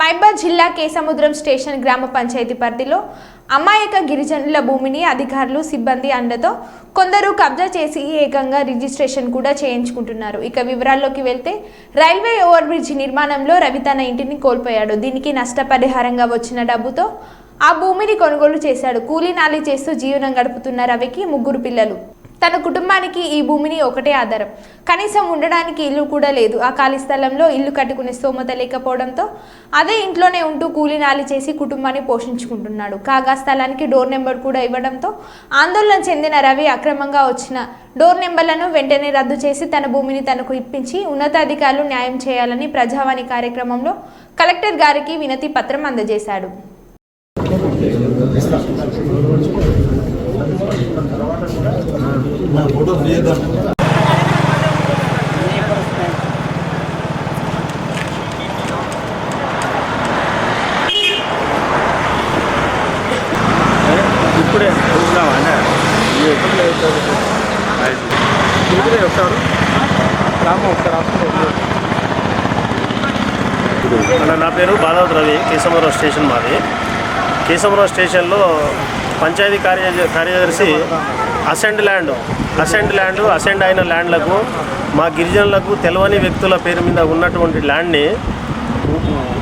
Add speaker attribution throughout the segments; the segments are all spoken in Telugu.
Speaker 1: మైబాద్ జిల్లా కేసముద్రం స్టేషన్ గ్రామ పంచాయతీ పరిధిలో అమాయక గిరిజనుల భూమిని అధికారులు సిబ్బంది అండతో కొందరు కబ్జా చేసి ఏకంగా రిజిస్ట్రేషన్ కూడా చేయించుకుంటున్నారు. ఇక వివరాల్లోకి వెళ్తే రైల్వే ఓవర్ బ్రిడ్జ్ నిర్మాణంలో రవి తన ఇంటిని కోల్పోయాడు. దీనికి నష్టపరిహారంగా వచ్చిన డబ్బుతో ఆ భూమిని కొనుగోలు చేశాడు. కూలీ నాలి చేస్తూ జీవనం గడుపుతున్న రవికి ముగ్గురు పిల్లలు. తన కుటుంబానికి ఈ భూమిని ఒకటే ఆధారం. కనీసం ఉండడానికి ఇల్లు కూడా లేదు. ఆ ఖాళీ స్థలంలో ఇల్లు కట్టుకునే స్తోమత లేకపోవడంతో అదే ఇంట్లోనే ఉంటూ కూలీనాలి చేసి కుటుంబాన్ని పోషించుకుంటున్నాడు. కాగా స్థలానికి డోర్ నెంబర్ కూడా ఇవ్వడంతో ఆందోళన చెందిన రవి అక్రమంగా వచ్చిన డోర్ నెంబర్లను వెంటనే రద్దు చేసి తన భూమిని తనకు ఇప్పించి ఉన్నతాధికారులు న్యాయం చేయాలని ప్రజావాణి కార్యక్రమంలో కలెక్టర్ గారికి వినతి పత్రం అందజేశాడు.
Speaker 2: ఫోటో తీయద్దాం
Speaker 3: ఇప్పుడే చూద్దామా అన్న ఇప్పుడే వస్తారు? రామ ఒకసారి అన్న నా పేరు బాలావతి రవి కేశవరావు స్టేషన్ మాది. కేశవరావు స్టేషన్లో పంచాయతీ కార్య కార్యదర్శి assigned land assigned land assigned అయిన ల్యాండ్లకు మా గిరిజనులకు తెలవని వ్యక్తుల పేరు మీద ఉన్నటువంటి ల్యాండ్ని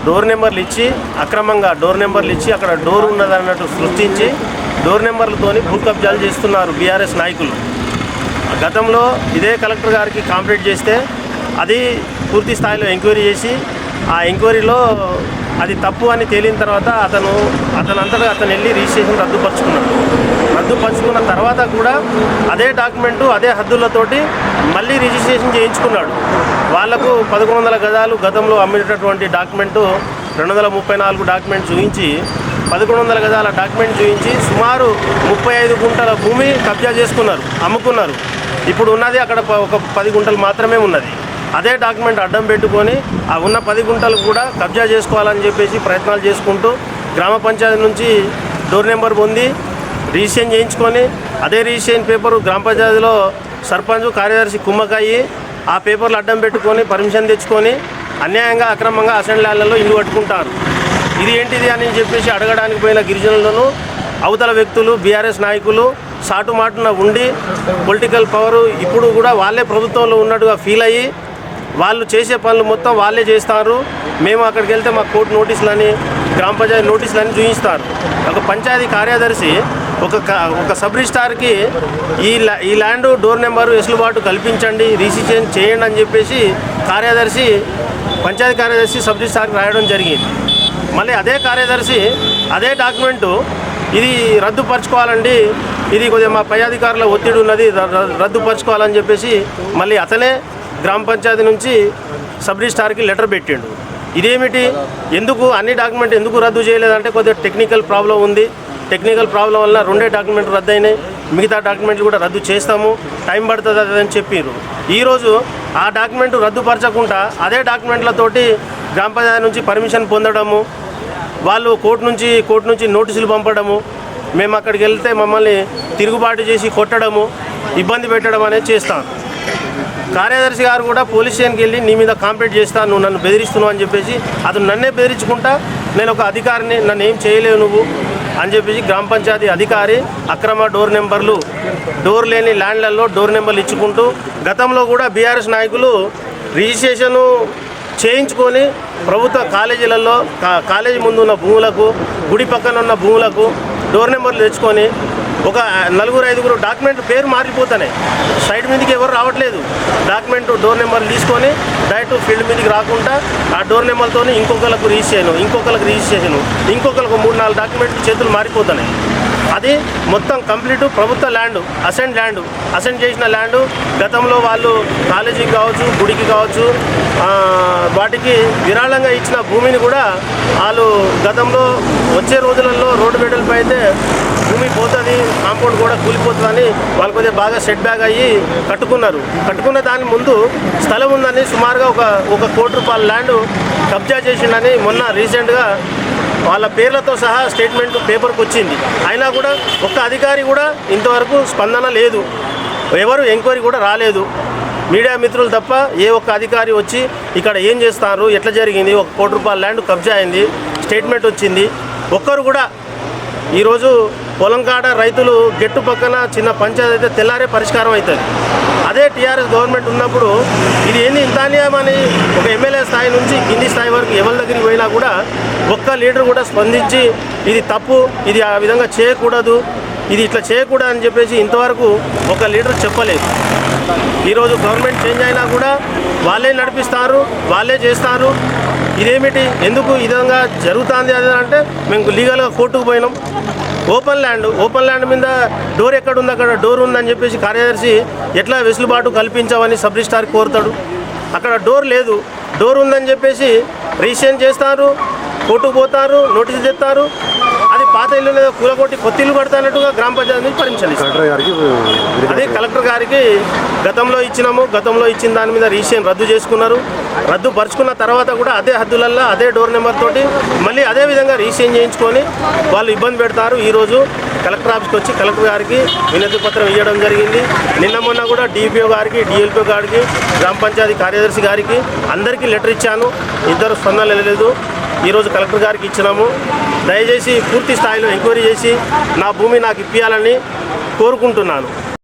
Speaker 3: డోర్ నెంబర్లు ఇచ్చి అక్రమంగా డోర్ నెంబర్లు ఇచ్చి అక్కడ డోర్ ఉన్నదన్నట్టు సృష్టించి డోర్ నెంబర్లతోని భూ కబ్జాలు చేస్తున్నారు బీఆర్ఎస్ నాయకులు. గతంలో ఇదే కలెక్టర్ గారికి కాంప్లీట్ చేస్తే అది పూర్తి స్థాయిలో ఎంక్వైరీ చేసి ఆ ఎంక్వైరీలో అది తప్పు అని తేలిన తర్వాత అతను అతను అంతటా అతను వెళ్ళి రిజిస్ట్రేషన్ రద్దుపరుచుకున్నాడు. రద్దుపరుచుకున్న తర్వాత కూడా అదే డాక్యుమెంటు అదే హద్దులతోటి మళ్ళీ రిజిస్ట్రేషన్ చేయించుకున్నాడు. వాళ్ళకు పదకొండు వందల గజాలు గతంలో అమ్మినటువంటి డాక్యుమెంటు రెండు వందల ముప్పై నాలుగు డాక్యుమెంట్ చూపించి పదకొండు వందల గజాల డాక్యుమెంట్ చూపించి సుమారు ముప్పై ఐదు గుంటల భూమి కబ్జా చేసుకున్నారు అమ్ముకున్నారు. ఇప్పుడు ఉన్నది అక్కడ ఒక పది గుంటలు మాత్రమే ఉన్నది. అదే డాక్యుమెంట్ అడ్డం పెట్టుకొని ఆ ఉన్న పది గుంటలు కూడా కబ్జా చేసుకోవాలని చెప్పేసి ప్రయత్నాలు చేసుకుంటూ గ్రామ పంచాయతీ నుంచి డోర్ నెంబర్ పొంది రిజిస్ట్రేషన్ చేయించుకొని అదే రిజిస్ట్రేషన్ పేపరు గ్రామ పంచాయతీలో సర్పంచ్ కార్యదర్శి కుమ్మకాయి ఆ పేపర్లు అడ్డం పెట్టుకొని పర్మిషన్ తెచ్చుకొని అన్యాయంగా అక్రమంగా అసెంబ్లీలలో ఇల్లు కట్టుకుంటారు. ఇది ఏంటిది అని చెప్పేసి అడగడానికి పోయిన గిరిజనులను అవతల వ్యక్తులు బీఆర్ఎస్ నాయకులు సాటుమాటున ఉండి పొలిటికల్ పవరు ఇప్పుడు కూడా వాళ్ళే ప్రభుత్వంలో ఉన్నట్టుగా ఫీల్ అయ్యి వాళ్ళు చేసే పనులు మొత్తం వాళ్ళే చేస్తారు. మేము అక్కడికి వెళ్తే మాకు కోర్టు నోటీసులని గ్రామ పంచాయతీ నోటీసులని చూపిస్తారు ఒక పంచాయతీ కార్యదర్శి ఒక ఒక సబ్ రిజిస్టార్కి ఈ ఈ ల్యాండ్ డోర్ నెంబరు వెసులుబాటు కల్పించండి రిజిస్ట్రేషన్ చేయండి అని చెప్పేసి కార్యదర్శి పంచాయతీ కార్యదర్శి సబ్ రిజిస్టార్కి రాయడం జరిగింది. మళ్ళీ అదే కార్యదర్శి అదే డాక్యుమెంటు ఇది రద్దుపరచుకోవాలండి ఇది కొద్దిగా మా పై అధికారుల ఒత్తిడి ఉన్నది రద్దుపరచుకోవాలని చెప్పేసి మళ్ళీ అతనే గ్రామ పంచాయతీ నుంచి సబ్ రిజిస్టార్కి లెటర్ పెట్టిండు. ఇదేమిటి? ఎందుకు? అన్ని డాక్యుమెంట్ ఎందుకు రద్దు చేయలేదంటే కొద్దిగా టెక్నికల్ ప్రాబ్లం ఉంది. టెక్నికల్ ప్రాబ్లం వల్ల రెండే డాక్యుమెంట్లు రద్దు అయినాయి మిగతా డాక్యుమెంట్లు కూడా రద్దు చేస్తాము. టైం పడుతుంది అది అని చెప్పారు ఈరోజు ఆ డాక్యుమెంట్ రద్దుపరచకుండా అదే డాక్యుమెంట్లతోటి గ్రామ పంచాయతీ నుంచి పర్మిషన్ పొందడము వాళ్ళు కోర్టు నుంచి కోర్టు నుంచి నోటీసులు పంపడము మేము అక్కడికి వెళ్తే మమ్మల్ని తిరుగుబాటు చేసి కొట్టడము ఇబ్బంది పెట్టడం అనేది చేస్తాం. కార్యదర్శి గారు కూడా పోలీస్ స్టేషన్కి వెళ్ళి నీ మీద కాంప్లైంట్ చేస్తాను నువ్వు నన్ను బెదిరిస్తున్నావు అని చెప్పేసి అతను నన్నే బెదిరించుకుంటా నేను ఒక అధికారిని నన్ను ఏం చేయలేవు నువ్వు అని చెప్పేసి గ్రామ పంచాయతీ అధికారి అక్రమ డోర్ నెంబర్లు డోర్ లేని ల్యాండ్లలో డోర్ నెంబర్లు ఇచ్చుకుంటూ గతంలో కూడా బీఆర్ఎస్ నాయకులు రిజిస్ట్రేషను చేయించుకొని ప్రభుత్వ కాలేజీలలో కా- కాలేజీ ముందు ఉన్న భూములకు గుడి పక్కన ఉన్న భూములకు డోర్ నెంబర్లు తెచ్చుకొని ఒక నలుగురు ఐదుగురు డాక్యుమెంట్ పేరు మారిపోతున్నాయి సైడ్ మీదకి ఎవరు రావట్లేదు. డాక్యుమెంట్ డోర్ నెంబర్లు తీసుకొని డైరెక్ట్ ఫీల్డ్ మీదకి రాకుండా ఆ డోర్ నెంబర్తో ఇంకొకరికి రిజిస్ట్రేషన్ ఇంకొకరికి రిజిస్ట్రేషన్ ఇంకొకరికి మూడు నాలుగు డాక్యుమెంట్లు చేతులు మారిపోతున్నాయి అది మొత్తం కంప్లీట్ ప్రభుత్వ ల్యాండ్ అసెంట్ ల్యాండ్ అసెంట్ చేసిన ల్యాండ్ గతంలో వాళ్ళు కాలేజీకి కావచ్చు గుడికి కావచ్చు వాటికి విరాళంగా ఇచ్చిన భూమిని కూడా వాళ్ళు గతంలో వచ్చే రోజులలో రోడ్డు బిడ్డలపై అయితే భూమి పోతుంది కాంపౌండ్ కూడా కూలిపోతుందని వాళ్ళు కొద్దిగా బాగా సెట్ బ్యాక్ అయ్యి కట్టుకున్నారు. కట్టుకున్న దాని ముందు స్థలం ఉందని సుమారుగా ఒక ఒక కోటి రూపాయల ల్యాండ్ కబ్జా చేసిండని మొన్న రీసెంట్గా వాళ్ళ పేర్లతో సహా స్టేట్మెంట్ పేపర్కి వచ్చింది. అయినా కూడా ఒక్క అధికారి కూడా ఇంతవరకు స్పందన లేదు. ఎవరు ఎంక్వైరీ కూడా రాలేదు. మీడియా మిత్రులు తప్ప ఏ ఒక్క అధికారి వచ్చి ఇక్కడ ఏం చేస్తారు ఎట్లా జరిగింది ఒక కోటి రూపాయల ల్యాండ్ కబ్జా అయింది స్టేట్మెంట్ వచ్చింది. ఒక్కరు కూడా ఈరోజు పొలం కాడ రైతులు గెట్టు పక్కన చిన్న పంచాయతీ అయితే తెల్లారే పరిష్కారం అవుతుంది. అదే టీఆర్ఎస్ గవర్నమెంట్ ఉన్నప్పుడు ఇది ఏంది ఇంత ఒక ఎమ్మెల్యే స్థాయి నుంచి కింది స్థాయి వరకు ఎవరి దగ్గరికి పోయినా కూడా ఒక్క లీడర్ కూడా స్పందించి ఇది తప్పు ఇది ఆ విధంగా చేయకూడదు ఇది ఇట్లా చేయకూడదు అని చెప్పేసి ఇంతవరకు ఒక లీడర్ చెప్పలేదు. ఈరోజు గవర్నమెంట్ చేంజ్ అయినా కూడా వాళ్ళే నడిపిస్తారు వాళ్ళే చేస్తారు ఇదేమిటి? ఎందుకు ఈ విధంగా జరుగుతుంది అది అంటే మేము లీగల్గా కోర్టుకు పోయినాం. ఓపెన్ ల్యాండ్ ఓపెన్ ల్యాండ్ మీద డోర్ ఎక్కడ ఉంది అక్కడ డోర్ ఉందని చెప్పేసి కార్యదర్శి ఎట్లా వెసులుబాటు కల్పించామని సబ్ రిజిస్టార్ కోరుతాడు. అక్కడ డోర్ లేదు. డోర్ ఉందని చెప్పేసి రిజిస్ట్రేషన్ చేస్తారు కోర్టుకు పోతారు నోటీస్ తెస్తారు. పాత ఇల్లు లేదా కూలగొట్టి కొత్త ఇల్లు కడతానట్టుగా గ్రామ పంచాయతీ నుంచి పర్మిషన్
Speaker 2: గారికి
Speaker 3: అదే కలెక్టర్ గారికి గతంలో ఇచ్చినాము గతంలో ఇచ్చిన దాని మీద రిజిస్ట్రేషన్ రద్దు చేసుకున్నారు. రద్దు పరుచుకున్న తర్వాత కూడా అదే హద్దులల్లో అదే డోర్ నెంబర్ తోటి మళ్ళీ అదే విధంగా రిజిస్ట్రేషన్ చేయించుకొని వాళ్ళు ఇబ్బంది పెడతారు. ఈరోజు కలెక్టర్ ఆఫీస్కి వచ్చి కలెక్టర్ గారికి వినతి పత్రం ఇవ్వడం జరిగింది. నిన్న మొన్న కూడా డిపిఓ గారికి డిఎల్పిఓ గారికి గ్రామ పంచాయతీ కార్యదర్శి గారికి అందరికీ లెటర్ ఇచ్చాను. ఇద్దరు స్పందన వెళ్ళలేదు. ఈరోజు కలెక్టర్ గారికి ఇచ్చినాము. దయచేసి పూర్తి స్థాయిలో ఎంక్వైరీ చేసి నా భూమి నాకు ఇప్పించాలని కోరుకుంటున్నాను.